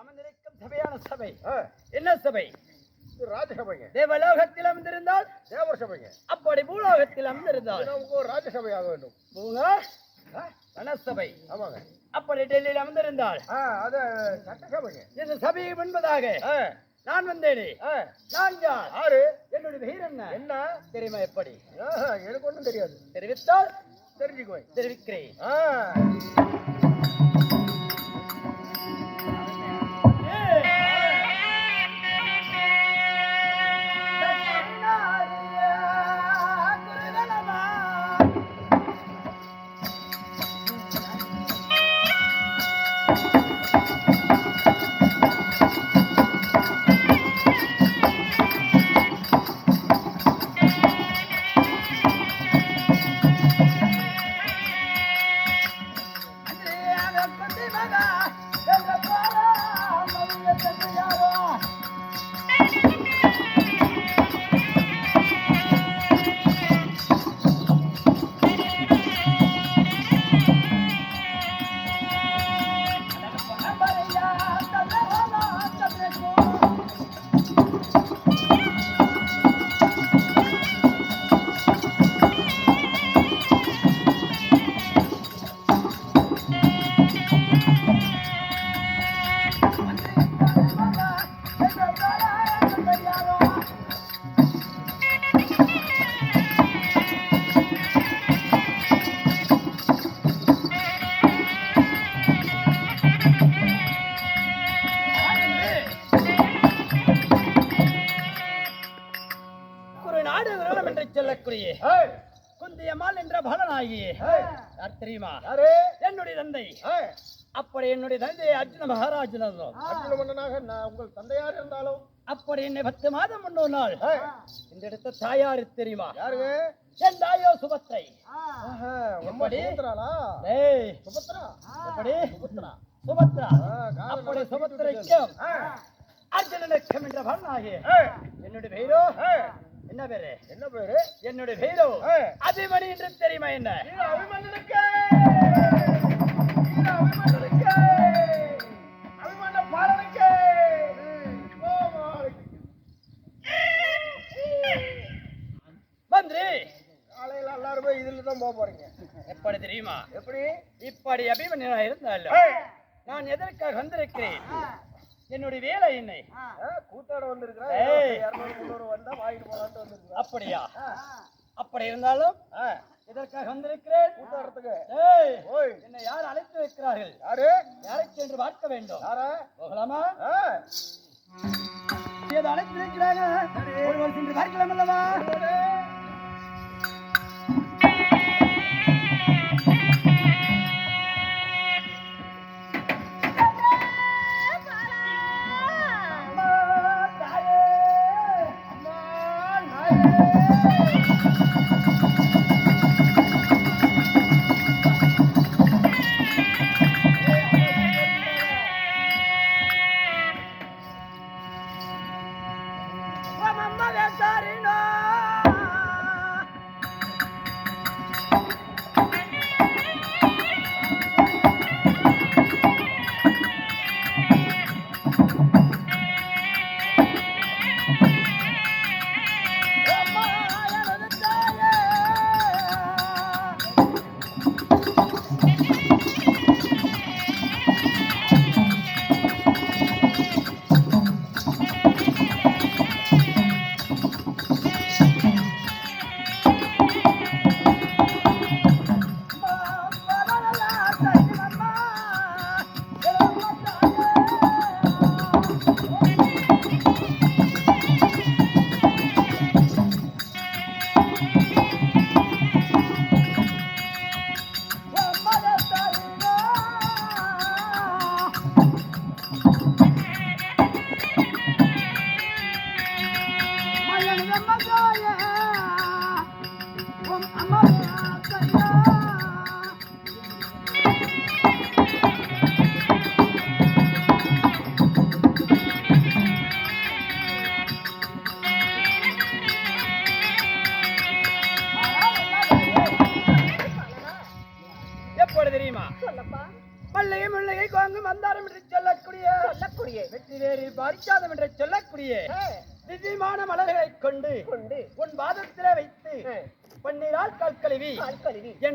அமர்ந்திருக்கும் சபையான சபை. என்ன சபை? ராஜசபைங்க தேவலோகத்தில் அமர்ந்திருந்தால்? தேவர் சபைங்க அப்படி பூலோகத்தில் அமர்ந்திருந்தால்? நமக்கு ஒரு ராஜசபை ஆக வேண்டும். பூங்க வனசபை ஆமாங்க. அப்படி டெல்லியில் அமர்ந்திருந்தால்? அது சட்டசபைங்க. இந்த சபையை முன்பதாக ஆ, நான் வந்தேனே. நான் யார்? ஆறு என்னுடைய பெயர் என்ன? என்ன? தெரியுமா எப்படி? எனக்கு ஒன்றும் தெரியாது. தெரிவித்தால்? தெரிஞ்சுக்குவேன். தெரிவிக்கிறேன். ஆ குந்தியம்மாள் என்ற பலனாகியே ஏய், யார் தெரியுமா? என்னுடைய தந்தை. அப்படி என்னுடைய தந்தை அர்ஜுன மகாராஜன் அர்ஜுன மன்னனாக நான் உங்கள் தந்தையார் இருந்தாலும். அப்படி என்னை பத்து மாதம் முன்னொரு நாள் ஏய், இந்த இடத்த தாயாரு தெரியுமா? யாருங்க? என் தாயோ சுபத்ரை. எப்படி? சுபத்ரா? எப்படி? சுபத்ரா. அப்படி ஆ, அர்ஜுனனுக்கும் என்ற பலனாகிய ஏய், என்னுடைய பெயரோ? என்ன பேரு? என்ன பேரு? என்னுடைய ஏய், அபிமணி என்று தெரியுமா என்ன? அபிமன்னனுக்கு! அபிமன்னனுக்கு! அபிமன்ன பாலனுக்கு! மந்திரி. காலையில எல்லாரும் போய் இதுல தான் போக போறீங்க. எப்படி தெரியுமா? எப்படி? இப்படி அபிமன்யனா இருந்தாலும் நான் எதற்காக வந்திருக்கிறேன்? என்னுடைய வேலை என்னை? ஆ, கூத்தாட வந்திருக்கிறா ஏய். இருநூறு முந்நூறு வந்தா வாங்கிட்டு வந்திருக்கிறா அப்படியா? அப்படி இருந்தாலும் ஆ, எதற்காக வந்திருக்கிறேன். ஓய். என்னை யார் அழைத்து வைக்கிறார்கள்? யாரு? யாரை சென்று பார்க்க வேண்டும்? யாரா? போகலாமா? அழைத்து வைக்கிறாங்க. ஒருவர் சென்று பார்க்கலாம் அல்லவா? Bye.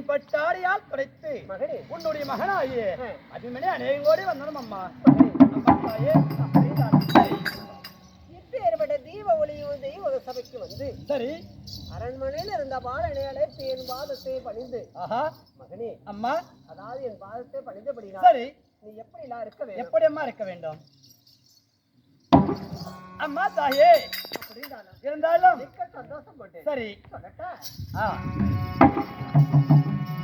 என் பட்டாரியால் துடைத்து உன்னுடைய மகனாகிய ஆ. அதுமணி அநேகம் கோடி வந்தனும் அம்மா. இப்பேற்பட்ட தீப ஒளியும் தெய்வ சபைக்கு வந்து சரி. அரண்மனையில் இருந்த பாலனை அழைத்து என் பாதத்தை பணிந்து. ஆஹா. மகனே அம்மா. அதாவது என் பாதத்தை பணிந்தபடினா சரி. நீ எப்படி எல்லாம் இருக்க வேண்டும்? எப்படி அம்மா இருக்க வேண்டும்? அம்மா தாயே. இருந்தாலும். சந்தோஷம் போட்டேன் சரி. சொல்லட்டா?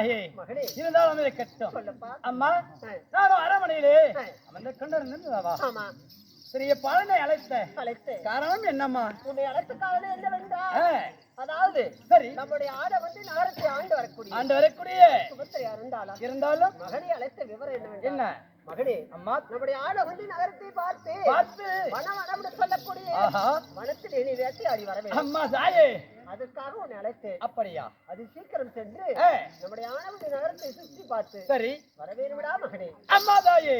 தாயே இருந்தாலும் அதை கட்டும். அம்மா. நானும் அரமனையிலே. அமர்ந்து ஆமா. சிறிய பழனை அழைத்த அழைத்து காரணம் என்னம்மா? உன்னை அழைத்து காரணம் என்னவென்றால் ஆ, அதாவது சரி. நம்முடைய ஆட வந்து நகரத்தை ஆண்டு வரக்கூடிய ஆண்டு வரக்கூடிய சுபத்திரை அருந்தாளா? இருந்தாலும் மகனை அழைத்த விவரம் என்னவென்றால் என்ன? மகனே அம்மா. நம்முடைய ஆட வந்து நகரத்தை பார்த்து பார்த்து. வனம் என்று சொல்லக்கூடிய ஆஹா. வனத்தில் இனி வேட்டையாடி வர வேண்டும் அம்மா தாயே. அதற்காக உன்னை அழைத்து அப்படியா? அது சீக்கிரம் சென்று நம்முடைய ஆணவதி நகரத்தை சுற்றி பார்த்து சரி. வரவேறுவிடா மகனே. அம்மா தாயே.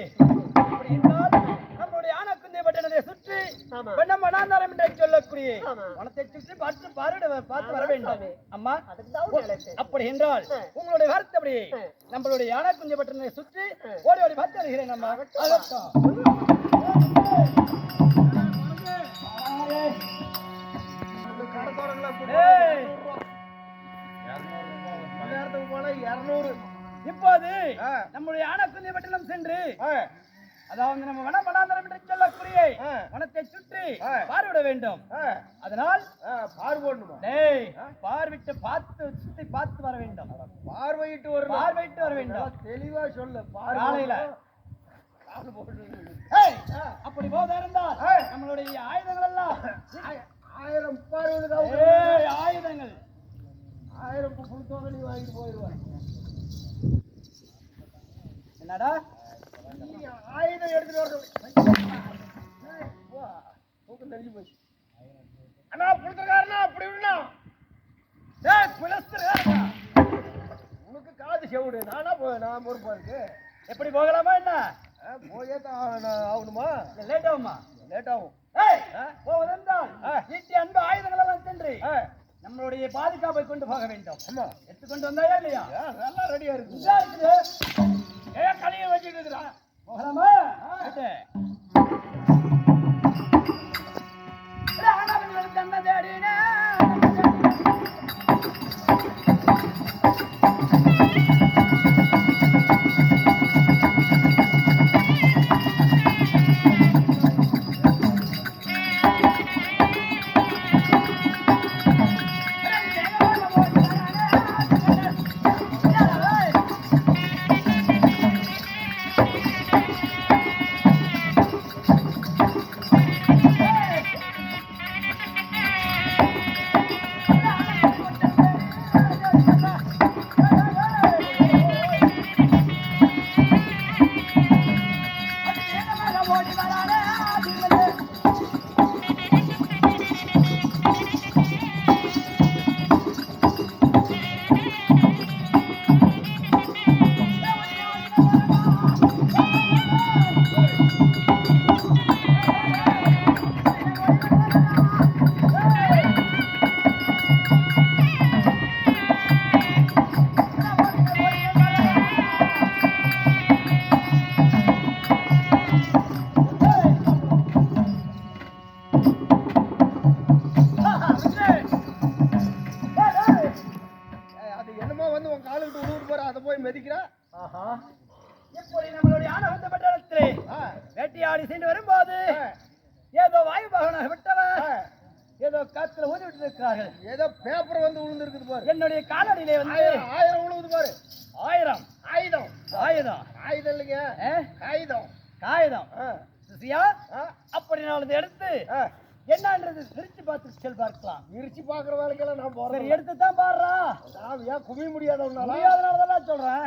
அப்படி என்றால் நம்முடைய ஆனக்குந்தை பட்டணத்தை சுற்றி பெண்ணம் மனாந்தரம் என்று சொல்லக்கூடிய. வனத்தை சுற்றி பார்த்து பாருட பார்த்து வர வேண்டும். அம்மா. அழைத்தேன். அப்படி என்றால். உங்களுடைய வார்த்தைப்படி ஆ. நம்மளுடைய குஞ்சு பட்டணத்தை சுற்றி. ஓடி ஓடி பார்த்து வருகிறேன் நம்ம ஆகட்டும். இப்போது. நம்முடைய ஆனக்குந்தி பட்டணம் சென்று. அதாவது நம்ம வன மனாந்தரம் என்று சொல்லக்கூடிய. வனத்தை சுற்றி ஆ. பார்வையிட வேண்டும். அதனால் ஆ, பார் போடணுமா டேய் பார்விட்டு பார்த்து சுத்தி பார்த்து வர வேண்டும் பார்வையிட்டு வரணும் பார்வையிட்டு வர வேண்டும் தெளிவா சொல்லு காலையில. அப்படி போதா இருந்தால். நம்மளுடைய ஆயுதங்கள் எல்லாம் ஆயிரம் ஏய், ஆயுதங்கள் ஆயிரம் தொகை நீ வாங்கிட்டு போயிடுவேன் என்னடா? ஆயுதம் எடுத்துட்டு வரணும். தெரிஞ்சு போச்சு. அண்ணா புடுத்துக்காரனா அப்படி விடணா ஏய் குலஸ்தரா உனக்கு காது செவிடு. நானா போய் நான் பொறுப்பா இருக்கு. எப்படி போகலாமா என்ன? போயே தான் ஆகணும், லேட் ஆகுமா? லேட் ஆகும்? போவதென்றால். ஈட்டி அன்பு ஆயுதங்கள் எல்லாம் சென்று நம்மளுடைய பாதுகாப்பை கொண்டு போக வேண்டும். எடுத்துக்கொண்டு வந்தாயா இல்லையா? நல்லா ரெடியா இருக்கு. மிதிக்கிறா? ஆஹா. இப்படி சென்று வரும்போது ஏதோ வாயு பகவனாக விட்டவன் ஏதோ காத்துல ஊதி விட்டு இருக்கிறார்கள். ஏதோ பேப்பர் வந்து விழுந்திருக்குது பாரு. என்னுடைய காலடியிலே வந்து ஆயிரம் விழுவுது பாரு. ஆயிரம். ஆயுதம். ஆயுதம். ஆயுதம் இல்லைங்க. ஆயுதம் காயுதம் அப்படி நான் எடுத்து என்னன்றது பிரிச்சு பார்த்து செல் பார்க்கலாம். விரிச்சு பாக்குற வேலைக்கெல்லாம் நான் போறேன் எடுத்து தான் பாடுறா. நான் ஏன் குமிய முடியாதவனால முடியாதனால தான் சொல்றேன்.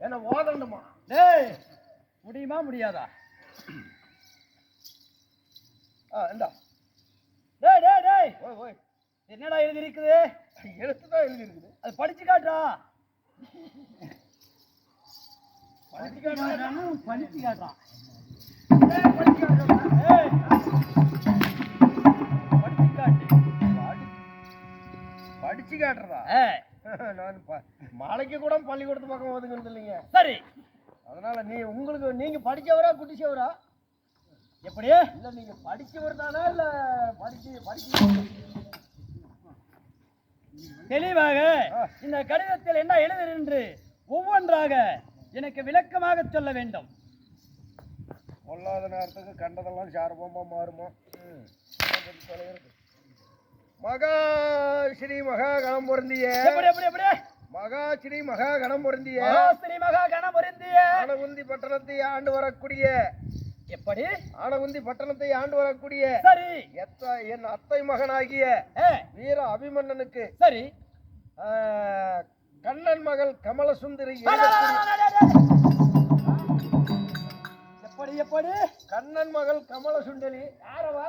என்ன ஓதணுமா? டேய் முடியுமா முடியாதா? ஆ இந்தா. டேய் டேய் டேய். ஓய் ஓய். என்னடா எழுதி இருக்குது எழுத்து தான் எழுதி இருக்குது அது படிச்சு காட்டுறா. படிச்சு காட்டுறான்னு படிச்சு காட்டுறான் ஏய், படிச்சு காட்டுறா. ஏய். படிச்சு காட்டுறதா நான் மாலைக்கு கூட பள்ளிக்கூடத்து பக்கம் ஒதுங்கிறது இல்லைங்க. சரி. அதனால நீ உங்களுக்கு நீங்க படிச்சவரா குட்டிச்சவரா? எப்படி? இல்ல நீங்க படிச்சவர் தானா இல்ல படிச்சு படிச்சு? தெளிவாக இந்த கடிதத்தில் என்ன எழுது என்று ஒவ்வொன்றாக எனக்கு விளக்கமாக சொல்ல வேண்டும். பொல்லாத நேரத்துக்கு கண்டதெல்லாம் சாரபமா மாறுமா? ம். மகா ஸ்ரீ மகா கணம் பொருந்திய. எப்படி எப்படி எப்படி? மகா ஸ்ரீ மகா கணம் பொருந்திய. மகாஸ்ரீ மகா கணபுரிந்திய ஆனகுந்தி பட்டணத்தை ஆண்டு வரக்கூடிய. எப்படி? ஆனகுந்தி பட்டணத்தை ஆண்டு வரக்கூடிய. சரி. எத்த என் அத்தை மகனாகிய வீர அபிமன்னனுக்கு சரி. கண்ணன் மகள் கமலசுந்தரி. எப்படி எப்படி? கண்ணன் மகள் கமலசுந்தரி. யாரவா?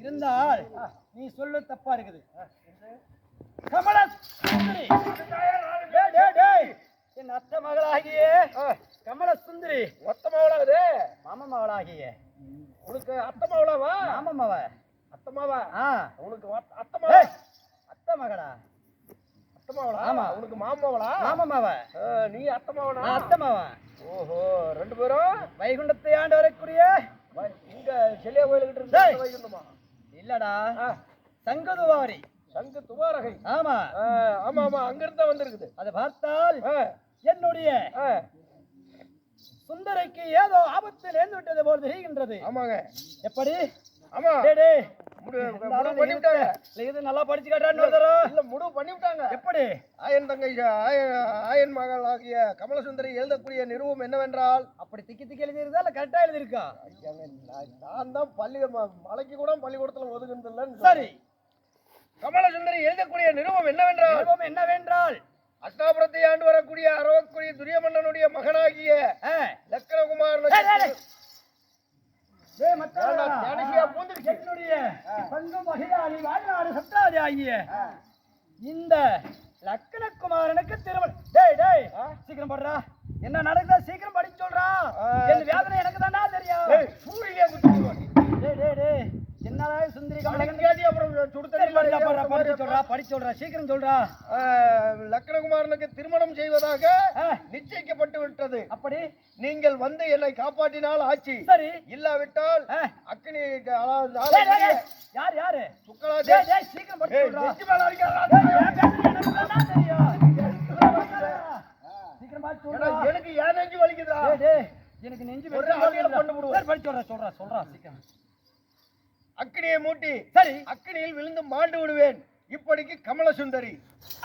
இருந்தால் நீ சொல்ல தப்பா இருக்குது. கமல சுந்தரி. என் அத்தை மகளாகிய கமல சுந்தரி. மொத்த மவளாகுது மாமா மகளாகிய. உனக்கு அத்தை மவளாவா மாமா மவ. அத்தை மாவா? ஆ. உனக்கு அத்தை ஏய், அத்தை மகளா? அத்தை மவளா? ஆமா. உனக்கு மாமவளா மாமா மவ. நீ அத்தை மவனா? அத்தை மவ. ஓஹோ ரெண்டு பேரும்? வைகுண்டத்தை ஆண்டு வரக்கூடிய இங்க செல்லியா கோயிலுக்கிட்ட. இருந்து வைக்கணுமா இல்லடா. சங்கதுவாரி. சங்கு துபாரகை ஆமா ஆமா ஆமா. அங்க இருந்தா வந்திருக்குது. அதை பார்த்தால் என்னுடைய சுந்தரைக்கு ஏதோ ஆபத்து நேர்ந்து விட்டது போல் தெரிகின்றது. ஆமாங்க. எப்படி? ஆமா. இருந்தாலும் முடிவு இது நல்லா படிச்சு தடவை. இல்ல முடிவு பண்ணி விட்டாங்க எப்படி? ஆயன் தங்கை ஆயன் மகள் ஆகிய கமலசுந்தரி எழுதக்கூடிய நிறுவம் என்னவென்றால்? அப்படி திக்கி திக்கி எழுதிருந்தா இல்ல கரெக்டா எழுதிருக்கா ஐயாங்க, நான் தான் பள்ளி மலைக்கு கூட பள்ளிக்கூடத்துல ஒதுங்குறதில்லைன்னு சரி. கமலசுந்தரி எழுதக்கூடிய நிறுவம் என்னவென்றால்? நிறுவம் என்னவென்றால் அஷ்டாபுரத்தை ஆண்டு வரக்கூடிய அரவக்குரிய துரியமன்னனுடைய மகனாகிய ஆ. லக்கணகுமாரனுக்கு டேய், டேய், டேய். டேய், மத்தவங்களா? ஏன்டா, தியானிசியா பூந்துருச்சு? என்னுடைய பங்கு மகிழாளி வாழ்நாடு சப்தாதி ஆகிய இந்த லக்கணகுமாரனுக்கு திருமணம். டேய் டேய்? சீக்கிரம் படுறா. என்ன நடக்குதா சீக்கிரம் படிச்சு சொல்றா. என் வேதனை எனக்கு தாண்டா தெரியும். ஏய், சூரியனே குத்திடுவான். டேய் டேய் டேய். சுந்தரி அப்புறம் சொல்றா சொல்றா சீக்கிரம் சொல்றா. லக்கணகுமாரனுக்கு திருமணம் செய்வதாக நிச்சயிக்கப்பட்டு விட்டது. அப்படி? நீங்கள் வந்து என்னை காப்பாற்றினால் ஆட்சி சரி. இல்லாவிட்டால். யார் யாரு? சுக்கலா சீக்கிரம் சொல்றா. வேதனை எனக்கு ஏன் நெஞ்சு வலிக்குதா எனக்கு நெஞ்சு பண்ணு விடுவோம். சொல்றா சொல்றா சீக்கிரம். அக்கினியை மூட்டி சரி. அக்கினியில் விழுந்து மாண்டு விடுவேன். இப்படிக்கு கமலசுந்தரி.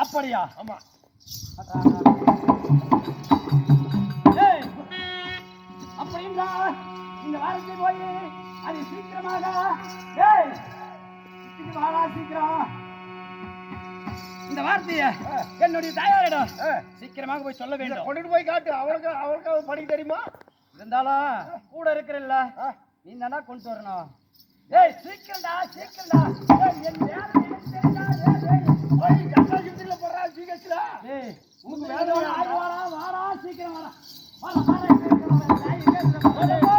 அப்படியா? ஆமா. அப்படின்னா இந்த வாரத்தை போய் அது சீக்கிரமாக வாடா சீக்கிரம். இந்த வார்த்தைய என்னுடைய தாயாரிடம் சீக்கிரமாக போய் சொல்ல வேண்டும். கொண்டுட்டு போய் காட்டு. அவளுக்கு அவளுக்கு அவ படிக்க தெரியுமா? இருந்தாலும் கூட இருக்கிறல்ல. நீ தானே கொண்டு வரணும்? ஏய் சீக்கிரம்டா சீக்கிரம்டா ஏய், என் வேலை எனக்கு தெரியும்டா. ஏய், ஏய். போய் கங்கா சுத்தில போடுறா ஜிஹெச்ல ஏய், உனக்கு வேலை வாடா, வாடா, சீக்கிரம் வாடா. வாடா, வாடா, சீக்கிரம் வாடா. நான் எங்க